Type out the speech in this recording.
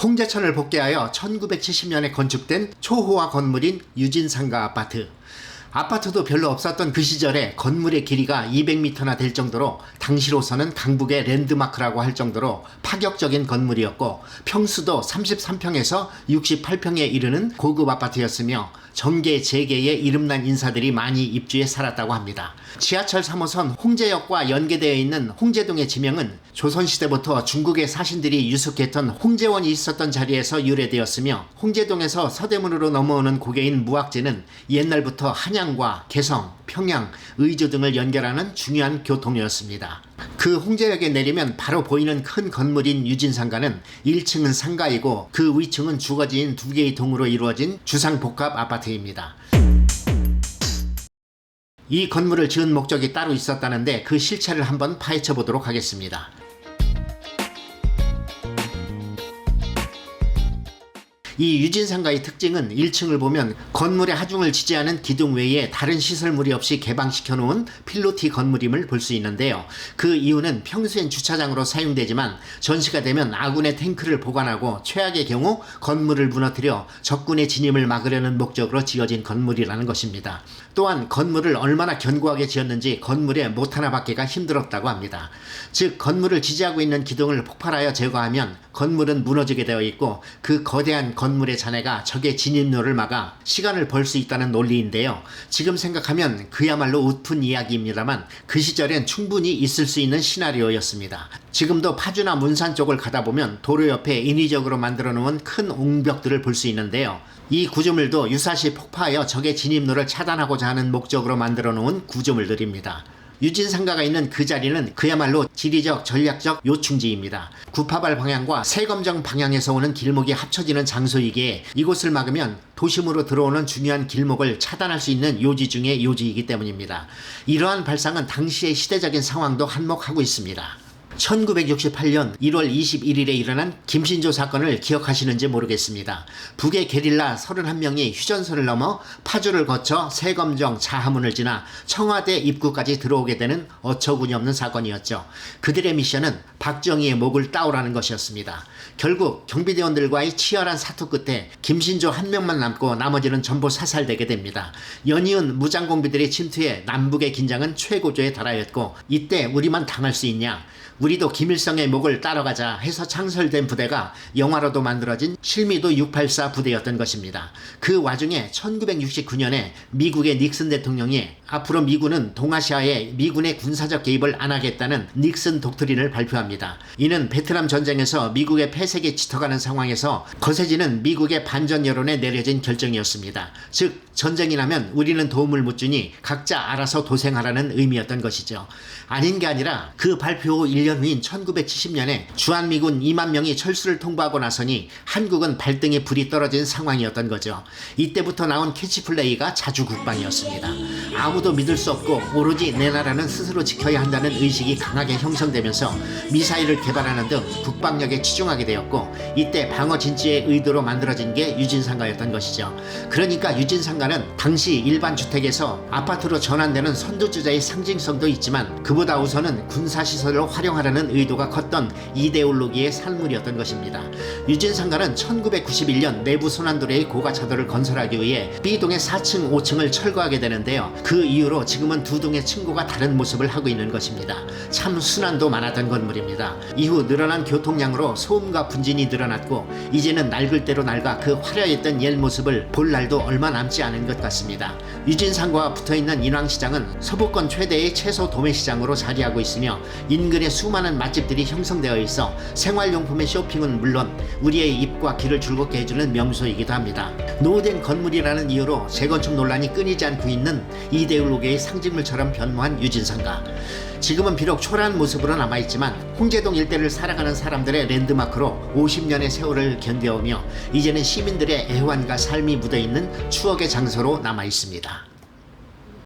홍제천을 복귀하여 1970년에 건축된 초호화 건물인 유진상가 아파트. 아파트도 별로 없었던 그 시절에 건물의 길이가 200m나 될 정도로 당시로서는 강북의 랜드마크라고 할 정도로 파격적인 건물이었고 평수도 33평에서 68평에 이르는 고급 아파트였으며 정계 재계에 이름난 인사들이 많이 입주해 살았다고 합니다. 지하철 3호선 홍제역과 연계되어 있는 홍제동의 지명은 조선시대부터 중국의 사신들이 유숙했던 홍제원이 있었던 자리에서 유래되었으며 홍제동에서 서대문으로 넘어오는 고개인 무학재는 옛날부터 한양과 개성, 평양, 의주 등을 연결하는 중요한 교통이었습니다. 그 홍제역에 내리면 바로 보이는 큰 건물인 유진상가는 1층은 상가이고 그 위층은 주거지인 두 개의 동으로 이루어진 주상복합 아파트입니다. 이 건물을 지은 목적이 따로 있었다는데 그 실체를 한번 파헤쳐 보도록 하겠습니다. 이 유진상가의 특징은 1층을 보면 건물의 하중을 지지하는 기둥 외에 다른 시설물이 없이 개방시켜 놓은 필로티 건물임을 볼 수 있는데요. 그 이유는 평소엔 주차장으로 사용되지만 전시가 되면 아군의 탱크를 보관하고 최악의 경우 건물을 무너뜨려 적군의 진입을 막으려는 목적으로 지어진 건물이라는 것입니다. 또한 건물을 얼마나 견고하게 지었는지 건물의 못 하나 받기가 힘들었다고 합니다. 즉 건물을 지지하고 있는 기둥을 폭발하여 제거하면 건물은 무너지게 되어 있고 그 거대한 건물 의 잔해가 적의 진입로를 막아 시간을 벌 수 있다는 논리인데요. 지금 생각하면 그야말로 웃픈 이야기입니다만 그 시절엔 충분히 있을 수 있는 시나리오였습니다. 지금도 파주나 문산 쪽을 가다 보면 도로 옆에 인위적으로 만들어 놓은 큰 옹벽들을 볼 수 있는데요. 이 구조물도 유사시 폭파하여 적의 진입로를 차단하고자 하는 목적으로 만들어 놓은 구조물들입니다. 유진상가가 있는 그 자리는 그야말로 지리적 전략적 요충지입니다. 구파발 방향과 세검정 방향에서 오는 길목이 합쳐지는 장소이기에 이곳을 막으면 도심으로 들어오는 중요한 길목을 차단할 수 있는 요지 중의 요지이기 때문입니다. 이러한 발상은 당시의 시대적인 상황도 한몫하고 있습니다. 1968년 1월 21일에 일어난 김신조 사건을 기억하시는지 모르겠습니다. 북의 게릴라 31명이 휴전선을 넘어 파주를 거쳐 세검정 자하문을 지나 청와대 입구까지 들어오게 되는 어처구니 없는 사건이었죠. 그들의 미션은 박정희의 목을 따오라는 것이었습니다. 결국 경비대원들과의 치열한 사투 끝에 김신조 한 명만 남고 나머지는 전부 사살되게 됩니다. 연이은 무장공비들의 침투에 남북의 긴장은 최고조에 달하였고 이때 우리만 당할 수 있냐? 우리도 김일성의 목을 따라가자 해서 창설된 부대가 영화로도 만들어진 실미도 684 부대였던 것입니다. 그 와중에 1969년에 미국의 닉슨 대통령이 앞으로 미군은 동아시아에 미군의 군사적 개입을 안 하겠다는 닉슨 독트린을 발표합니다. 이는 베트남 전쟁에서 미국의 폐색이 짙어가는 상황에서 거세지는 미국의 반전 여론에 내려진 결정이었습니다. 즉 전쟁이 나면 우리는 도움을 못 주니 각자 알아서 도생하라는 의미였던 것이죠. 아닌 게 아니라 그 발표 후 1년 후인 1970년에 주한미군 2만 명이 철수를 통보하고 나서니 한국은 발등에 불이 떨어진 상황이었던 거죠. 이때부터 나온 캐치플레이가 자주국방이었습니다. 아무도 믿을 수 없고 오로지 내 나라는 스스로 지켜야 한다는 의식이 강하게 형성되면서 미사일을 개발하는 등 국방력에 치중하게 되었고 이때 방어 진지의 의도로 만들어진 게 유진상가였던 것이죠. 그러니까 유진상가는 당시 일반 주택에서 아파트로 전환되는 선두주자의 상징성도 있지만 그보다 우선은 군사시설을 활용하 려는 의도가 컸던 이데올로기의 산물이었던 것입니다. 유진 상가는 1991년 내부 순환도로의 고가차도를 건설하기 위해 B동의 4층, 5층을 철거하게 되는데요. 그 이후로 지금은 두 동의 층고가 다른 모습을 하고 있는 것입니다. 참 순환도 많았던 건물입니다. 이후 늘어난 교통량으로 소음과 분진이 늘어났고 이제는 낡을 대로 낡아 그 화려했던 옛 모습을 볼 날도 얼마 남지 않은 것 같습니다. 유진상과 붙어있는 인왕시장은 서부권 최대의 채소 도매시장으로 자리하고 있으며 인근에 수많은 맛집들이 형성되어 있어 생활용품의 쇼핑은 물론 우리의 입과 귀를 즐겁게 해주는 명소이기도 합니다. 노후된 건물이라는 이유로 재건축 논란이 끊이지 않고 있는 이데올로기의 상징물처럼 변모한 유진상가. 지금은 비록 초라한 모습으로 남아있지만 홍제동 일대를 살아가는 사람들의 랜드마크로 50년의 세월을 견뎌오며 이제는 시민들의 애환과 삶이 묻어있는 추억의 장소로 남아있습니다.